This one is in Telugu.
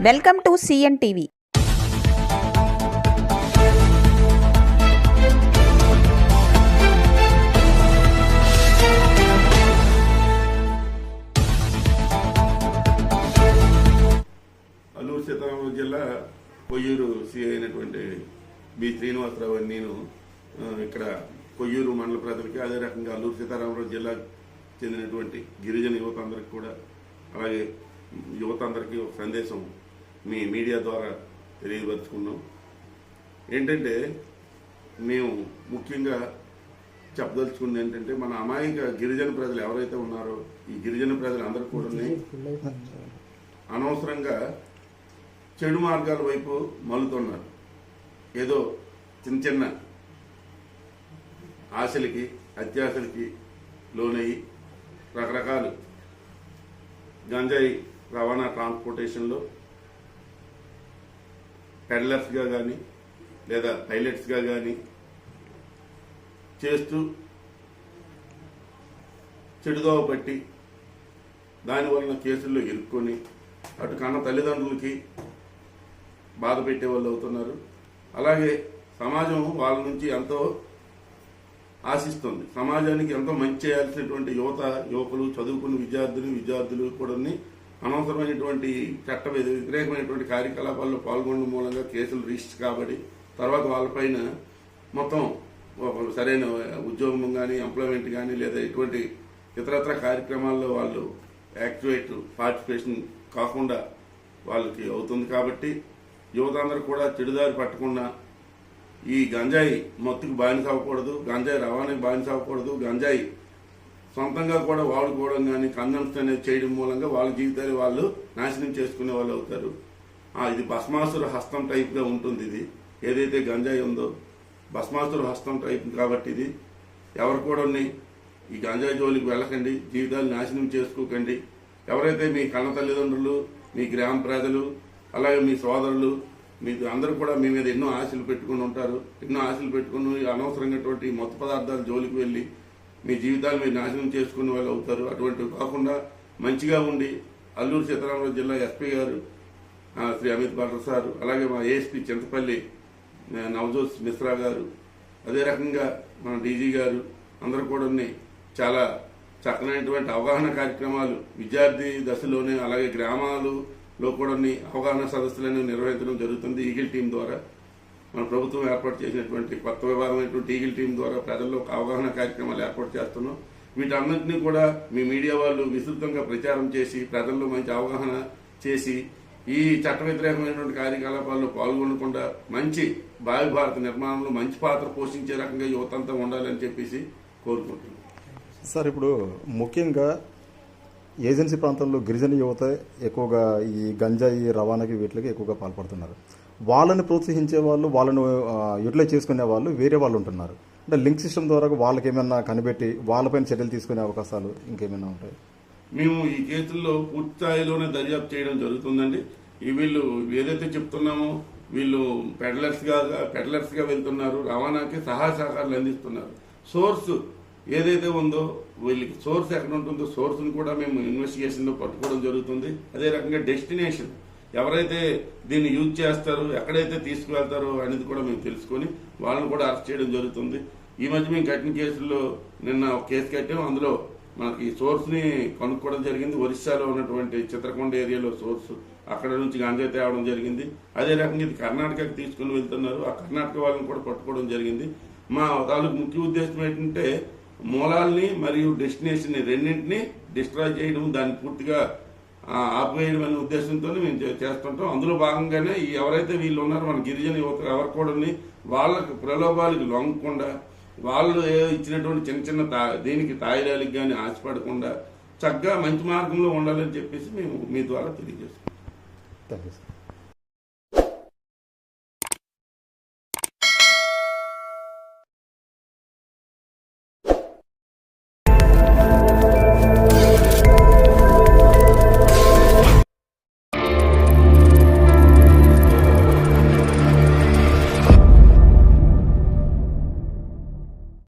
Welcome to CN TV. Alluri Sitarama Raju జిల్లా కొయ్యూరు సిఐ అయినటువంటి బి శ్రీనివాసరావు అని నేను ఇక్కడ కొయ్యూరు మండల ప్రజలకి అదే రకంగా అల్లూరు సీతారామరాజు జిల్లాకు చెందినటువంటి గిరిజన యువత అందరికి కూడా అలాగే యువత అందరికీ ఒక సందేశం మీ మీడియా ద్వారా తెలియపరుచుకున్నాం. ఏంటంటే మేము ముఖ్యంగా చెప్పదలుచుకుంది ఏంటంటే మన అమాయక గిరిజన ప్రజలు ఎవరైతే ఉన్నారో ఈ గిరిజన ప్రజలు అందరూ కూడా అనవసరంగా చెడు మార్గాల వైపు మలుతున్నారు ఏదో చిన్న చిన్న ఆశలకి అత్యాశలకి లోనయ్యి రకరకాలు గంజాయి రవాణా ట్రాన్స్పోర్టేషన్లో పెడ్లర్స్గా కానీ లేదా పైలట్స్గా కానీ చేస్తూ చెడుదోవ పట్టి దానివలన కేసుల్లో ఇరుక్కొని అటు కన్న తల్లిదండ్రులకి బాధ పెట్టే వాళ్ళు అవుతున్నారు. అలాగే సమాజం వాళ్ళ నుంచి ఎంతో ఆశిస్తుంది. సమాజానికి ఎంతో మంచి చేయాల్సినటువంటి యువత యువకులు చదువుకున్న విద్యార్థులు విద్యార్థులు కూడా అనవసరమైనటువంటి చట్ట వ్యతిరేకమైనటువంటి కార్యకలాపాల్లో పాల్గొనడం మూలంగా కేసులు రిజిస్టర్ కాబడి తర్వాత వాళ్ళపైన మొత్తం ఒక సరైన ఉద్యోగం కానీ ఎంప్లాయ్మెంట్ కానీ లేదా ఎటువంటి ఇతరత్ర కార్యక్రమాల్లో వాళ్ళు యాక్టివేట్ పార్టిసిపేషన్ కాకుండా వాళ్ళకి అవుతుంది కాబట్టి యువత అందరూ కూడా చెడుదారి పట్టకుండా ఈ గంజాయి మత్తుకు బానిస అవ్వకూడదు గంజాయి రవాణాకి బానిస అవ్వకూడదు గంజాయి సొంతంగా కూడా వాడుకోవడం కానీ కన్సంప్షన్ అనేది చేయడం మూలంగా వాళ్ళ జీవితాలు వాళ్ళు నాశనం చేసుకునే వాళ్ళు అవుతారు. ఆ, ఇది భస్మాసుర హస్తం టైప్గా ఉంటుంది ఇది. ఏదైతే గంజాయి ఉందో భస్మాసుర హస్తం టైప్ కాబట్టి ఇది. ఎవరు కూడా ఈ గంజాయి జోలికి వెళ్ళకండి జీవితాలు నాశనం చేసుకోకండి. ఎవరైతే మీ కన్న తల్లిదండ్రులు మీ గ్రామ ప్రజలు అలాగే మీ సోదరులు మీకు అందరూ కూడా మీ మీద ఎన్నో ఆశలు పెట్టుకుని ఉంటారు. ఎన్నో ఆశలు పెట్టుకుని అనవసరమైనటువంటి మత్తు పదార్థాలు జోలికి వెళ్ళి మీ జీవితాలు మీరు నాశనం చేసుకునే వాళ్ళు అవుతారు. అటువంటివి కాకుండా మంచిగా ఉండి అల్లూరు సీతారామరాజు జిల్లా ఎస్పీ గారు శ్రీ అమిత్ భట్ర సార్ అలాగే మా ఏఎస్పీ చింతపల్లి నవజోత్ మిశ్రా గారు అదే రకంగా మన డీజీ గారు అందరూ కూడా చాలా చక్కనైనటువంటి అవగాహన కార్యక్రమాలు విద్యార్థి దశలోనే అలాగే గ్రామాలలో కూడా అవగాహన సదస్సులను నిర్వహించడం జరుగుతుంది ఈగిల్ టీం ద్వారా. మన ప్రభుత్వం ఏర్పాటు చేసినటువంటి కొత్త విభాగమైనటువంటి ఈగిల్ టీం ద్వారా ప్రజల్లో ఒక అవగాహన కార్యక్రమాలు ఏర్పాటు చేస్తున్నాం. వీటన్నింటినీ కూడా మీ మీడియా వాళ్ళు విస్తృతంగా ప్రచారం చేసి ప్రజల్లో మంచి అవగాహన చేసి ఈ చట్ట వ్యతిరేకమైనటువంటి కార్యకలాపాల్లో పాల్గొనకుండా మంచి భావి భారత నిర్మాణంలో మంచి పాత్ర పోషించే రకంగా యువతంతా ఉండాలని చెప్పేసి కోరుకుంటున్నాం. సార్ ఇప్పుడు ముఖ్యంగా ఏజెన్సీ ప్రాంతంలో గిరిజన యువత ఎక్కువగా ఈ గంజాయి రవాణాకి వీటికి ఎక్కువగా పాల్పడుతున్నారు. వాళ్ళని ప్రోత్సహించే వాళ్ళు వాళ్ళను యూటిలైజ్ చేసుకునే వాళ్ళు వేరే వాళ్ళు ఉంటున్నారు. అంటే లింక్ సిస్టమ్ ద్వారా వాళ్ళకి ఏమైనా కనిపెట్టి వాళ్ళపైన చర్యలు తీసుకునే అవకాశాలు ఇంకేమైనా ఉంటాయి? మేము ఈ కేసుల్లో పూర్తి స్థాయిలోనే దర్యాప్తు చేయడం జరుగుతుందండి. ఈ వీళ్ళు ఏదైతే చెప్తున్నామో వీళ్ళు పెడలర్స్గా పెడలర్స్గా వెళ్తున్నారు రవాణాకి సహాయ సహకారాలు అందిస్తున్నారు. సోర్స్ ఏదైతే ఉందో వీళ్ళకి సోర్స్ ఎక్కడ ఉంటుందో సోర్స్ని కూడా మేము ఇన్వెస్టిగేషన్లో పట్టుకోవడం జరుగుతుంది. అదే రకంగా డెస్టినేషన్. ఎవరైతే దీన్ని యూజ్ చేస్తారో ఎక్కడైతే తీసుకువెళ్తారో అనేది కూడా మేము తెలుసుకొని వాళ్ళని కూడా అరెస్ట్ చేయడం జరుగుతుంది. ఈ మధ్య మేము కట్టిన కేసుల్లో నిన్న ఒక కేసు కట్టాం. అందులో మనకి సోర్స్ని కనుక్కోవడం జరిగింది. ఒరిస్సాలో ఉన్నటువంటి చిత్రకొండ ఏరియాలో సోర్స్ అక్కడ నుంచి గంజాయి తేవడం జరిగింది. అదే రకంగా ఇది కర్ణాటకకి తీసుకుని వెళ్తున్నారు. ఆ కర్ణాటక వాళ్ళని కూడా పట్టుకోవడం జరిగింది. మా తాలూకు ముఖ్య ఉద్దేశం ఏంటంటే మూలాల్ని మరియు డెస్టినేషన్ని రెండింటిని డిస్ట్రాయ్ చేయడం దాన్ని పూర్తిగా ఆ, ఆపివేయడం అనే ఉద్దేశంతో మేము చేస్తుంటాం. అందులో భాగంగానే ఈ ఎవరైతే వీళ్ళు ఉన్నారో మన గిరిజన యువత ఎవరు కూడా వాళ్ళకి ప్రలోభాలకు లొంగకుండా వాళ్ళు ఇచ్చినటువంటి చిన్న చిన్న తా దీనికి తాయిలాలకు కానీ ఆశపడకుండా చక్కగా మంచి మార్గంలో ఉండాలని చెప్పేసి మేము మీ ద్వారా తెలియజేస్తాం థ్యాంక్ యూ సార్.